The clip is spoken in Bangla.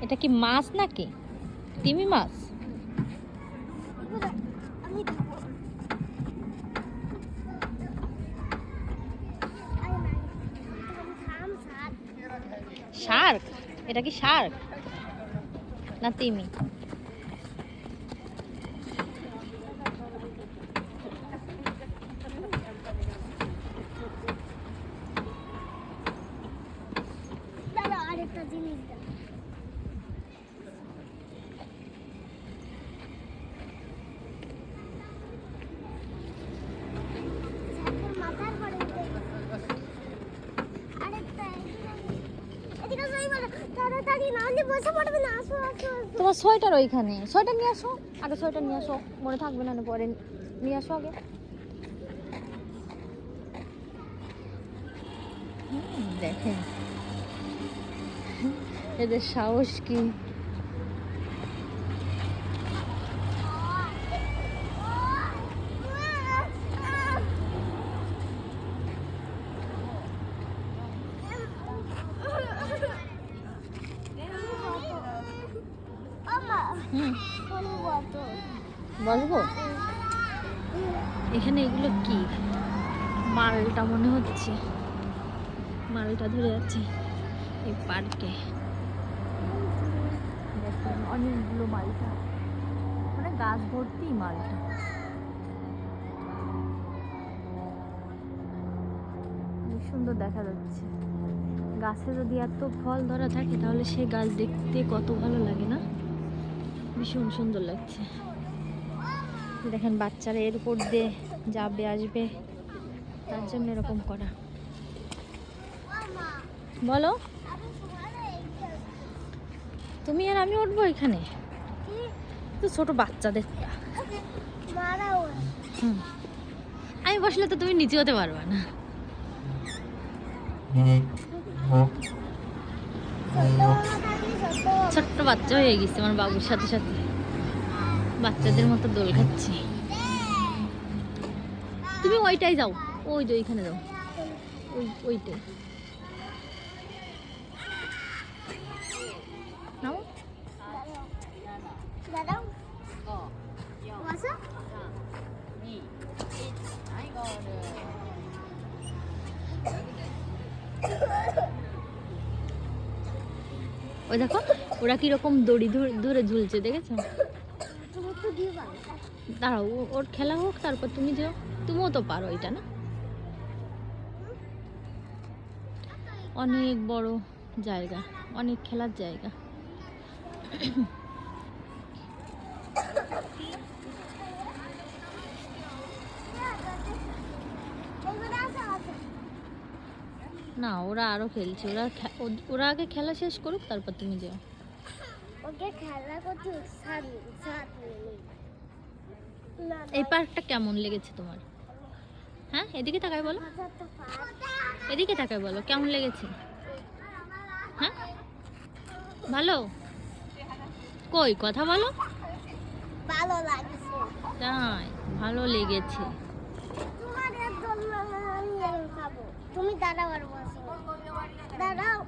এটা কি মাছ নাকি? তিমি মাছ? শার্ক? এটা কি শার্ক? না তিমি? জিনিস দাও ছাদের মাথার পরে উঠে গেছে। আরেকটা এদিকে- এদিকে যাই বলো, তাড়াতাড়ি না হলে বসে পড়বে না আসো আসো আসো। তোমার সোয়েটার ওইখানে। সোয়েটার নিয়ে আসো। আগে সোয়েটার নিয়ে আসো। মনে থাকবে না পরে নিয়ে আসো আগে। দেখেন। এদের সাহস কি? বসবো? এখানে এগুলো কি? মালটা মনে হচ্ছে। মালটা ধরে যাচ্ছে এই পার্কে। দেখুন অনেকগুলো মালটা। মানে গাছ ভর্তি মালটা। সুন্দর দেখা যাচ্ছে। গাছে যদি এত ফল ধরা থাকে তাহলে সেই গাছ দেখতে কত ভালো লাগে না? ভীষণ সুন্দর লাগছে। দেখেন বাচ্চারা এর উপর দিয়ে যাবে, আসবে। তার জন্য এরকম করা। বলো। তুমি আর আমি উঠবো এখানে? ছোট বাচ্চাদের। আমি বসলে তো তুমি নিচে হতে পারবে না। ছোট্ট বাচ্চা হয়ে গেছে আমার বাবুর সাথে সাথে। বাচ্চাদের মতো দোল খাচ্ছি। তুমি ওইটাই যাও। ওই যে ওইখানে যাও। ওই, ওইটাই। নাও। দাঁড়াও বসো ওই দেখো, ওরা কীরকম দড়ি ধরে ঝুলছে, দেখেছ? দাঁড়াও ওর খেলা হোক, তারপর তুমি যেও। তুমিও তো পারো এটা, না? অনেক বড় জায়গা, অনেক খেলার জায়গা। না ওরা আরও খেলছে। ওরা ওরা আগে খেলা শেষ করুক তারপর তুমি যাও। ওকে খেলা করতে এই পার্কটা কেমন লেগেছে তোমার? হ্যাঁ এদিকে তাকায় বলো। এদিকে তাকায় বলো কেমন লেগেছে? হ্যাঁ? ভালো? কই কথা বলো। ভালো লাগছে। তাই ভালো লেগেছে তোমার একদম আমি খাব তুমি দাঁড়াও আর বসে দাঁড়াও।